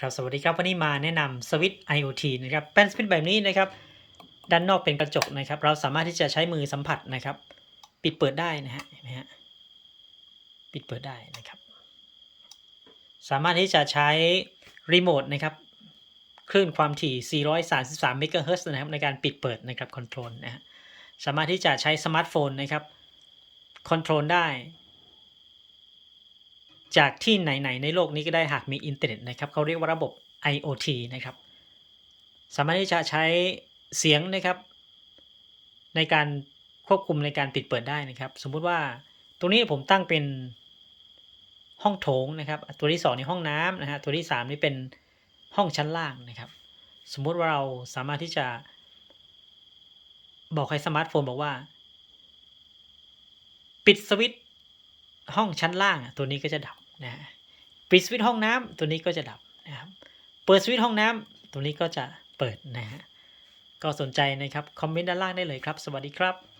ครับสวัสดีครับวันนี้มาแนะนำสวิตช์ IoT นะครับเป็นสวิตช์แบบนี้นะครับด้านนอกเป็นกระจกนะครับ เราสามารถที่จะใช้มือสัมผัสนะครับ ปิดเปิดได้นะฮะเห็นไหมฮะปิดเปิดได้นะครับ สามารถที่จะใช้รีโมทนะครับคลื่นความถี่ 433 เมกะเฮิรตซ์นะครับในการปิดเปิดนะครับคอนโทรลนะฮะสามารถที่จะใช้สมาร์ทโฟนนะครับคอนโทรลได้ จากที่ไหนๆในโลกนี้ก็ได้หากมีอินเทอร์เน็ตนะครับเขาเรียกว่าระบบ IoT นะครับ สามารถที่จะใช้เสียงนะครับ ในการควบคุมในการปิดเปิดได้นะครับ สมมุติว่าตรงนี้ผมตั้งเป็นห้องโถงนะครับ ตัวที่สองในห้องน้ำนะฮะตัวที่สามนี่เป็นห้องชั้นล่างนะครับ สมมุติว่าเราสามารถที่จะ บอกให้สมาร์ทโฟนบอกว่า ปิดสวิตช์ ห้องชั้นล่างตัวนี้ก็จะดับนะฮะปิดสวิตช์ห้องน้ำตัวนี้ก็จะดับนะครับเปิดสวิตช์ห้องน้ำตัวนี้ก็จะเปิดนะฮะก็สนใจนะครับ คอมเมนต์ด้านล่างได้เลยครับ สวัสดีครับ